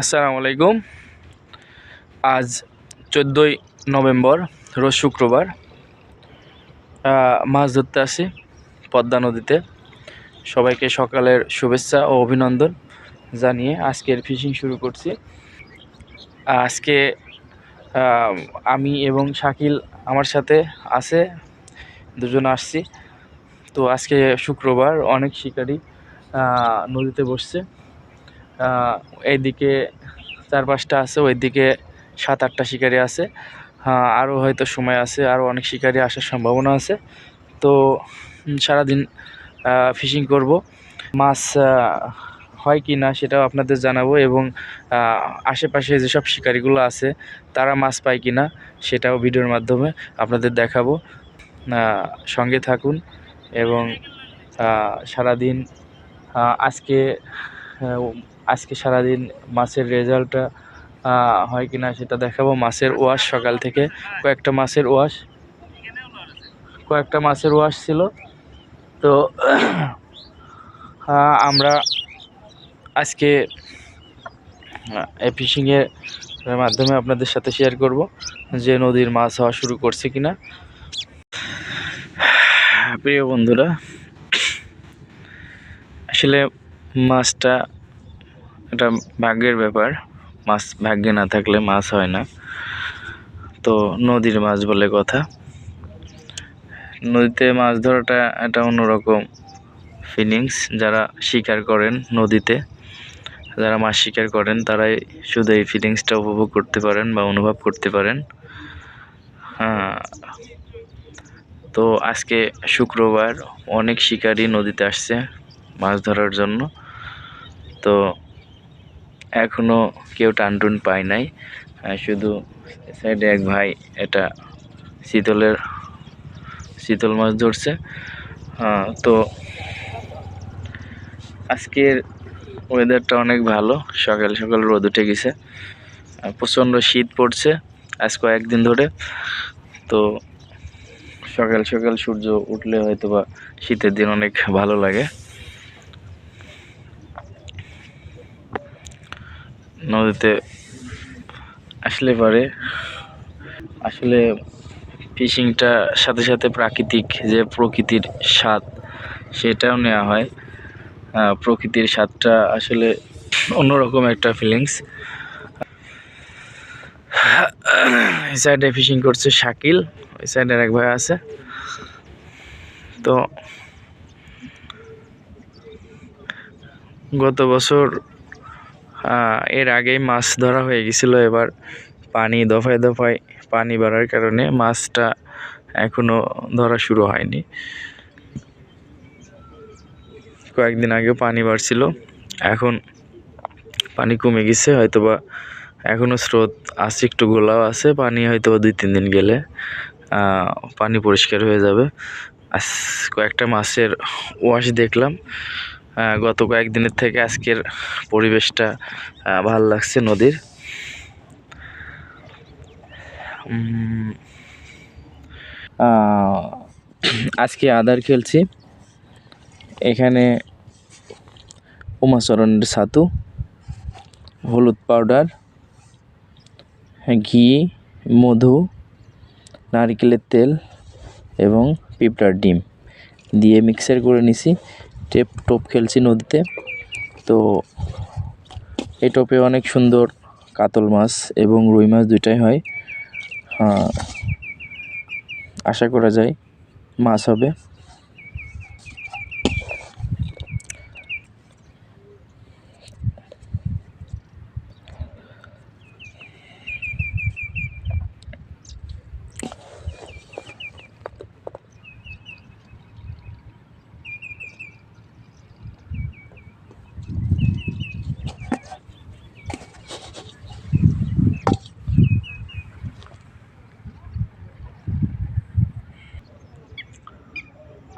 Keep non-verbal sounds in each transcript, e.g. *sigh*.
আসসালামু আলাইকুম। আজ চোদ্দোই নভেম্বর, রোজ শুক্রবার। মাছ ধরতে আসি পদ্মা নদীতে। সবাইকে সকালের শুভেচ্ছা ও অভিনন্দন জানিয়ে আজকের ফিশিং শুরু করছি। আজকে আমি এবং শাকিল আমার সাথে আছে, দুজন আসছি। তো আজকে শুক্রবার, অনেক শিকারী নদীতে বসছে। এইদিকে চার পাঁচটা আছে, ওইদিকে সাত আটটা শিকারি আছে। হ্যাঁ আরও হয়তো সময় আছে আরও অনেক শিকারি আসার সম্ভাবনা আছে। তো সারাদিন ফিশিং করব। মাছ হয় কি না সেটাও আপনাদের জানাব এবং আশেপাশে যেসব শিকারিগুলো আছে, তারা মাছ পায় কি না সেটাও ভিডিওর মাধ্যমে আপনাদের দেখাবো। সঙ্গে থাকুন এবং সারাদিন আজকে আজকে সারাদিন মাছের রেজাল্টটা হয় কি না সেটা দেখাবো। মাছের ওয়াশ সকাল থেকে। কয়েকটা মাছের ওয়াশ। কয়েকটা মাছের ওয়াশ ছিল। তো আমরা আজকে ফিশিংয়ের মাধ্যমে আপনাদের সাথে শেয়ার করব যে নদীর মাছ হওয়া শুরু করছে কিনা। প্রিয় বন্ধুরা, আসলে মাছটা এটা ভাগ্যের ব্যাপার। মাছ ভাগ্যে না থাকলে মাছ হয় না। তো নদীর মাছ বলে কথা। নদীতে মাছ ধরাটা একটা অন্যরকম ফিলিংস যারা শিকার করেন নদীতে, যারা মাছ শিকার করেন, তারাই শুধু এই ফিলিংসটা উপভোগ করতে পারেন বা অনুভব করতে পারেন। হ্যাঁ। তো আজকে শুক্রবার অনেক শিকারী নদীতে আসছে মাছ ধরার জন্য। তো এখনও কেউ টানটুন পায় নাই। শুধু সাইডে এক ভাই এটা শীতলের, শীতল মাছ ধরছে। তো আজকের ওয়েদারটা অনেক ভালো। সকাল সকাল রোদ উঠে গেছে। প্রচণ্ড শীত পড়ছে আজ কয়েকদিন ধরে। তো সকাল সকাল সূর্য উঠলে হয়তো বা শীতের দিন অনেক ভালো লাগে। নদীতে আসলে পারে। আসলে ফিশিংটা সাথে সাথে প্রাকৃতিক যে প্রকৃতির স্বাদ, সেটাও নেওয়া হয়। প্রকৃতির স্বাদটা আসলে অন্যরকম একটা ফিলিংস এই সাইডে ফিশিং করছে শাকিল, ওই সাইডে এক ভাই আছে। তো গত বছর এর আগেই মাছ ধরা হয়ে গেছিল এবার। পানি দফায় দফায় পানি বাড়ার কারণে মাছটা এখনও ধরা শুরু হয়নি। কয়েকদিন আগে পানি বাড়ছিল, এখন পানি কমে গেছে, হয়তোবা এখনও স্রোত আছে, একটু গোলাও আছে, পানি হয়তো দুই তিন দিন গেলে পানি পরিষ্কার হয়ে যাবে। আজ কয়েকটা মাছের ওয়াশ দেখলাম গত কয়েকদিনের থেকে আজকের পরিবেশটা ভালো লাগছে নদীর। আজকে আদার খেলছি। এখানে উমাচরণের ছাতু, হলুদ পাউডার ঘি, মধু, নারকেলের তেল এবং পিঁপড়ার ডিম দিয়ে মিক্সার করে নিছি। টেপ টোপ খেলছি নদীতে। তো এই টোপে অনেক সুন্দর কাতল মাছ এবং রুই মাছ দুইটাই হয়। হ্যাঁ, আশা করা যায় মাছ হবে।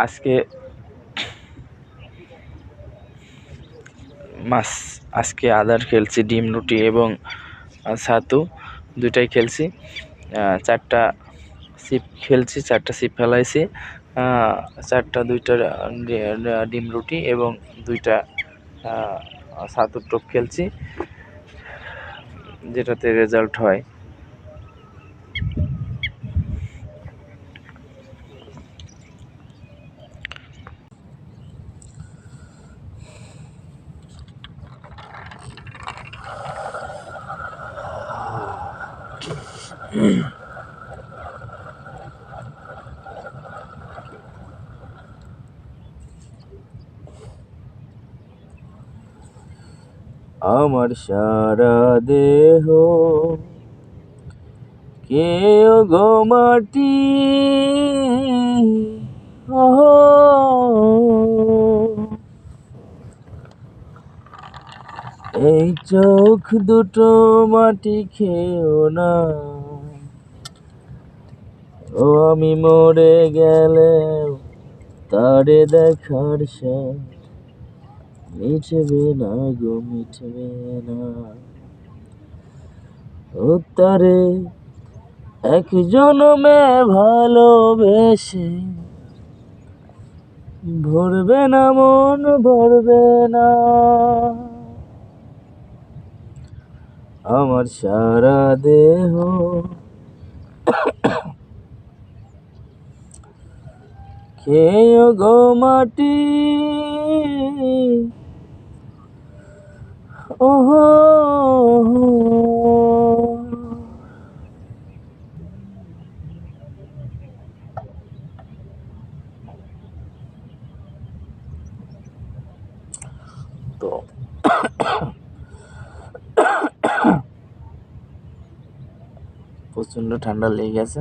আজকে মাছ আজকে আদার খেলছি, ডিম, রুটি এবং ছাতু, দুইটাই খেলছি। চারটা সিপ খেলছি, চারটা সিপ ফেলাইছি। চারটা, দুইটা ডিম, রুটি এবং দুইটা ছাতুর টোপ খেলছি, যেটাতে রেজাল্ট হয়। আমার সারা দেহ। কেউ গো মাটি এই চোখ দুটো মাটি, খেও না। ও, আমি মরে গেলে তারে দেখার সাথ মিটবে না গো মিটবে না। উত্তরে এক জনমে ভালোবেসে ভরবে না, মন ভরবে না। আমার সারা দেহ খেয়ে গো মাটি। ওহো তো প্রচণ্ড ঠান্ডা লেগে গেছে।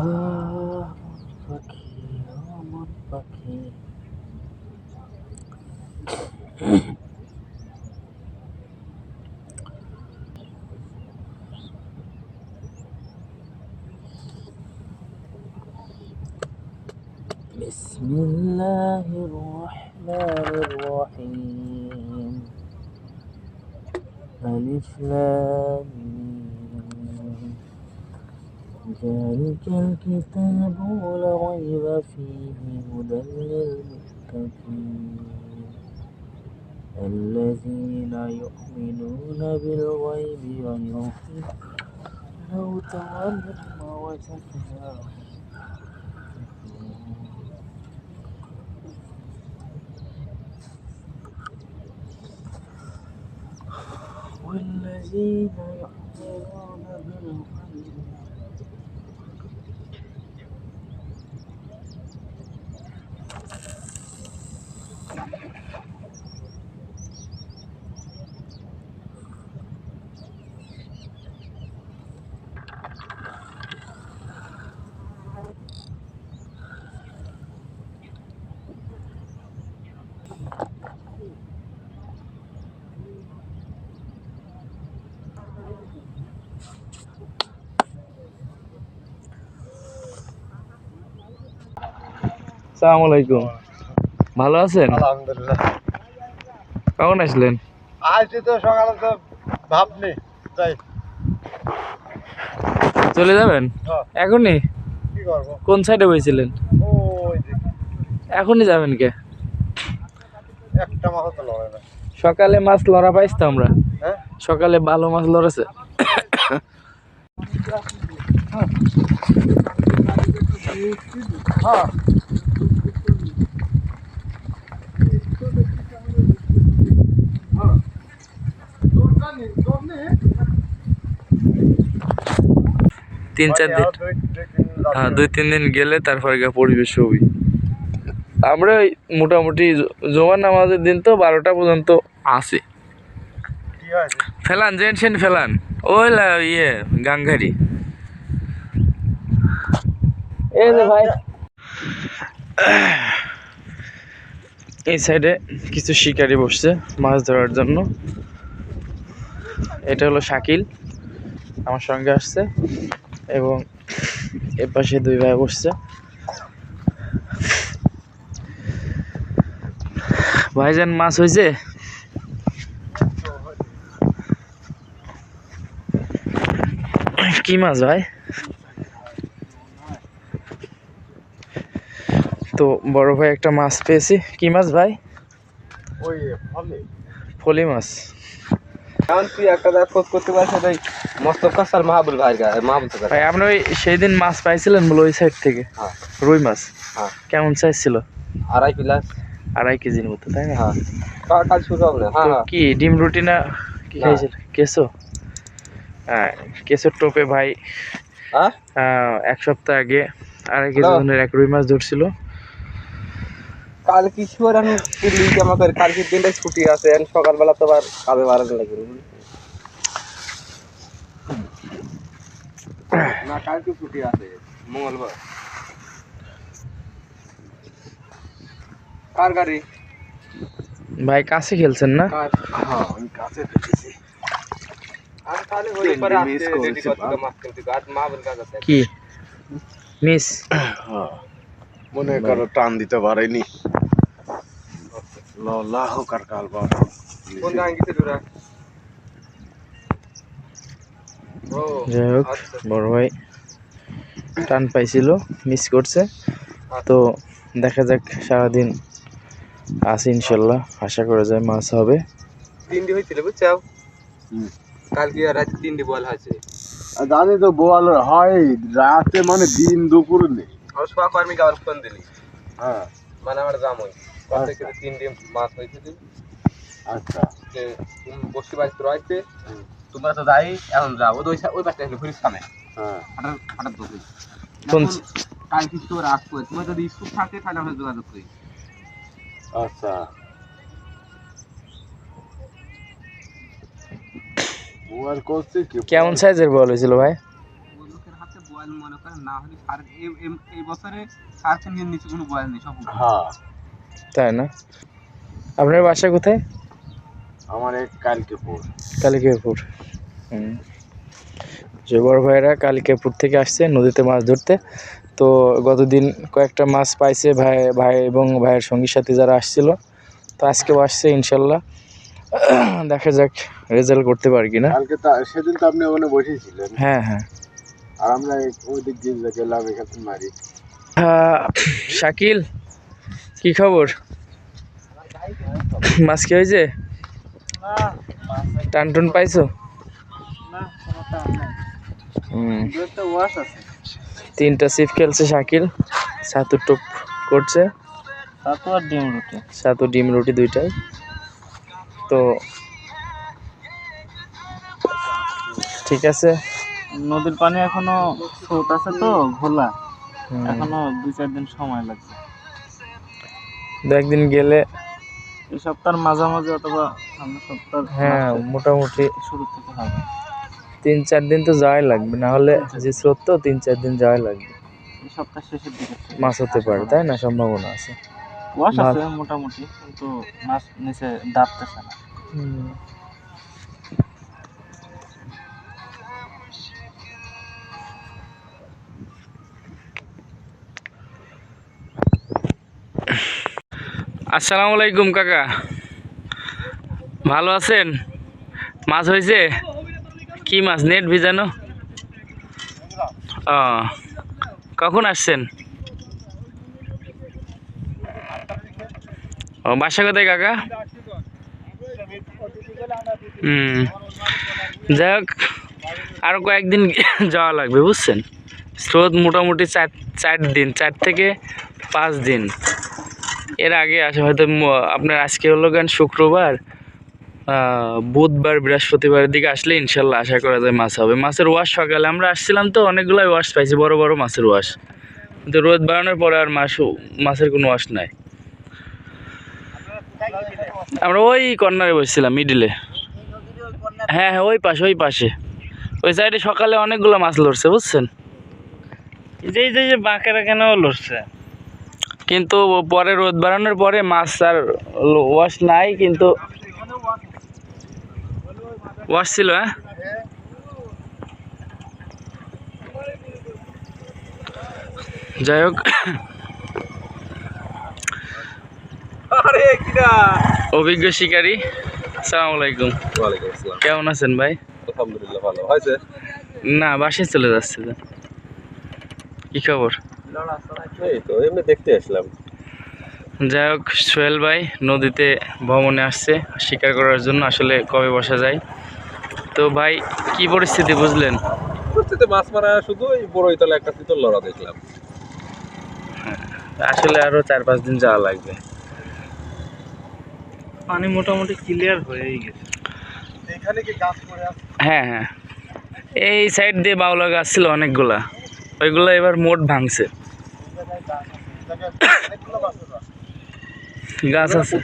Oh. ذلك الكتاب لا ريب فيه هدى للمتقين. الذين يؤمنون بالغيب ويقيمون تعلم وزكاه والذين يؤمنون بالغيب সালাম আলাইকুম। ভালো আছেন? আলহামদুলিল্লাহ। কখন আসলেন? আজকে তো সকালে তো ভাবনি তাই চলে যাবেন? হ্যাঁ, এখনই? কোন সাইডে বইছিলেন? এখনই যাবেন কে? একটা মাথা তো লড়ে না সকালে মাছ লড়া পাইছি তো আমরা। হ্যাঁ? সকালে ভালো মাছ লড়েছে। হ্যাঁ। তিন চার দিন। হ্যাঁ দুই তিন দিন গেলে তারপরে গিয়ে পরিবেশ হবি আমরা মোটামুটি জোয়ার নামাজের দিন তো বারোটা পর্যন্ত আসে ফেলান জেনসেন ফেলান। ওই ইয়ে গাঙ্গারি। এই যে ভাই। এই সাইডে কিছু শিকারি বসছে মাছ ধরার জন্য। এটা হলো শাকিল। আমার সঙ্গে আসছে। এবং এপাশে দুই ভাই বসছে। ভাইজান মাছ হয়েছে কি মাছ ভাই? তো বড় ভাই একটা মাছ পেয়েছি। কি মাছ ভাই? ওই ফলে। ফলি মাছ। এখন তুই একটা জায়গায় খোঁজ করতে পারিস সেটাই মোস্তফা স্যার মাহবুল ভাইয়ের মাহবুল স্যার ভাই আপনি ওই সেই দিন মাছ পাইছিলেন বলে ওই সাইড থেকে। হ্যাঁ। রুই মাছ। হ্যাঁ। কেমন সাইজ ছিল? আড়াই প্লাস আড়াই কেজির মতো তাই না? হ্যাঁ। কা- কাল শুরু হবে হ্যাঁ কি ডিম রুটি না কি না। খাইছিল কেসো হ্যাঁ কেসোর টোপে ভাই হ্যাঁ? এক সপ্তাহ আগে আড়াই কেজি। ওজনের এক রুই মাছ ধরছিল। কাল কি শুয়ার আমি লিখ আমাদের কালকে দিনটাই ছুটি আছে এখন সকালবেলা তো আবার কাজে বাড়ানো লাগবে না কালকে ছুটি আছে মঙ্গলবার। কার গাড়ি? ভাই কাছে খেলছেন না? হ্যাঁ আমি কাছে আর আছে কি? মিস হ্যাঁ। মনে করো টান দিতে পারেনি। যাই হোক আচ্ছা। বড় ভাই টান পাইছিল মিস করছে। তো দেখা যাক সারাদিন আছে ইনশাল্লাহ। আশা করা যায় মাছ হবে। তিনটি হয়েছিল বুঝছ কালকে রাত তিনটি বল হয়েছে আর জানি তো বোয়াল হয় রাতে মানে দিন দুপুর নেই। আর সোয়া ফোন দিলি? হ্যাঁ। মানে আমার জাম হই কত থেকে তিনটি মাছ হয়েছে আচ্ছা। যে তুমি রয়েছে তোমরা তো যাই এখন যাও। ওই ওই পাশটা ঘুরিস সামনে হ্যাঁ। হঠাৎ হঠাৎ বসে কোন কাল কিছু ওরা আসব তোমার যদি স্কুল থাকে তাহলে আমরা যোগাযোগ করি। আচ্ছা। কেমন সাইজের বল হয়েছিল ভাই? মনে করেন না হলে এই- বছরে সার তিন নিচে কোনো বয়েল নেই সব হ্যাঁ। তাই না? আপনার বাসা কোথায়? আমার এক কালকে পর হুম। যে বড় ভাইরা কালিকাপুর থেকে আসছে নদীতে মাছ ধরতে। তো গতদিন কয়েকটা মাছ পাইছে ভাই ভাই এবং ভাইয়ের সঙ্গীর সাথী যারা আসছিল তো আজকেও আসছে ইনশাল্লাহ। দেখা যাক রেজাল্ট করতে পারি কিনা। কালকে তা সেদিন তো আপনি ওখানে বসেছিলেন। হ্যাঁ হ্যাঁ। আর আমরা ওই দিক দিয়ে গেলাম এখান মারি। শাকিল? কি খবর? মাছ কি হয়েছে? টান টুন পাইছো? তিনটা সিপ খেলছে শাকিল সাতু টোপ করছে। আর ডিম রুটি সাতু ডিম রুটি দুইটাই। তো ঠিক আছে। নদীর পানি এখনও স্রোত আছে তো ঘোলা। এখনও দুই চার দিন সময় লাগবে দু একদিন গেলে এই সপ্তাহের মাঝামাঝি অথবা সামনের সপ্তাহ হ্যাঁ মোটামুটি শুরু থেকে হবে। তিন চার দিন তো যাওয়াই লাগবে না হলে যে স্রোত তো তিন চার দিন যাওয়াই লাগবে। এই সপ্তাহ শেষের দিকে। মাছ হতে পারে তাই না? সম্ভাবনা আছে। আছে মোটামুটি কিন্তু মাছ নিচে দাঁততেছে না। আসসালামু আলাইকুম, কাকা। ভালো আছেন? মাছ হয়েছে? কি মাছ? নেট ভিজানো? ও, কখন আসছেন? ও, বাসা কোথায়, কাকা? হুম, যাই হোক আরও কয়েকদিন *laughs* যাওয়া লাগবে, বুঝছেন? স্রোত মোটামুটি চার চার দিন, চার থেকে পাঁচ দিন। এর আগে আসে হয়তো আপনার আজকে হলো গান শুক্রবার বুধবার বৃহস্পতিবারের দিকে আসলে ইনশাল্লাহ আশা করা যায় মাছ হবে। মাছের ওয়াশ সকালে আমরা আসছিলাম তো অনেকগুলো ওয়াশ পাইছি, বড় বড় মাছের ওয়াশ। কিন্তু রোদ বাড়ানোর পরে আর মাছ, মাছের কোনো ওয়াশ নাই। আমরা ওই কর্নারে বসছিলাম মিডিলে হ্যাঁ হ্যাঁ ওই পাশে ওই পাশে। ওই সাইডে সকালে অনেকগুলো মাছ লড়ছে, বুঝছেন? এই যে বাঁকেরা কেন লড়ছে? কিন্তু পরে রোদ বাড়ানোর পরে মাছ আর ওয়াশ নাই কিন্তু ওয়াশ ছিল হ্যাঁ? যাই হোক। অভিজ্ঞ শিকারী সালাম আলাইকুম। কেমন আছেন ভাই? আলহামদুলিল্লাহ ভালো। হয়েছে? না বাসায় চলে যাচ্ছে। কি খবর? এই তো এমনি দেখতে আসলাম। যাই হোক সোহেল ভাই নদীতে ভ্রমণে আসছে শিকার করার জন্য আসলে কবে বসা যায়? তো ভাই কি পরিস্থিতি বুঝলেন? সত্যিতে মাছ মারা শুধু এই বড় ইতলে একটা তিতল লড়া দেখলাম। আসলে আরও চার পাঁচ দিন যাওয়া লাগবে। পানি মোটামুটি ক্লিয়ার হয়েই গেছে। এখানে কি গাছ পড়ে আছে? হ্যাঁ হ্যাঁ। এই সাইড দিয়ে বাউলা গাছ ছিল অনেকগুলা। ওইগুলো এবার মোট ভাঙছে। গাছ আছে।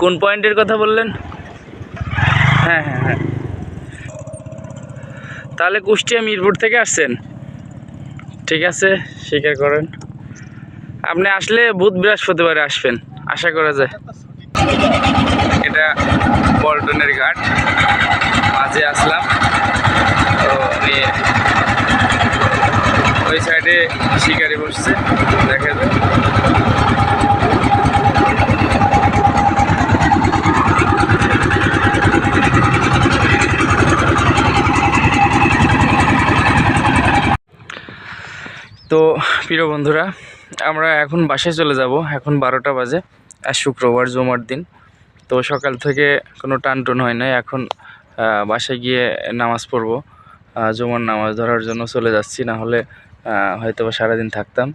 কোন পয়েন্টের কথা বললেন? হ্যাঁ হ্যাঁ হ্যাঁ। তাহলে কুষ্টিয়া মিরপুর থেকে আসছেন? ঠিক আছে, স্বীকার করেন। আপনি আসলে বুধ বৃহস্পতিবারে আসবেন, আশা করা যায়। এটা পল্টনের ঘাট। মাঝে আসলাম। নিয়ে ওই সাইডে শিকারি বসছে, দেখা যায় তো প্রিয় বন্ধুরা, আমরা এখন বাসায় চলে যাব। এখন বারোটা বাজে আর শুক্রবার, জমার দিন। তো সকাল থেকে কোনো টান টুন হয় নাই। এখন বাসায় গিয়ে নামাজ পড়ব। জমার নামাজ ধরার জন্য চলে যাচ্ছি না হলে হয়তো বা সারাদিন থাকতাম।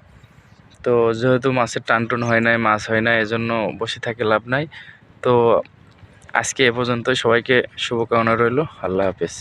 তো যেহেতু মাছের টান টুন হয় নাই, মাছ হয় না এজন্য বসে থাকে লাভ নাই। তো আজকে এ পর্যন্ত সবাইকে শুভকামনা রইল, আল্লাহ হাফেজ।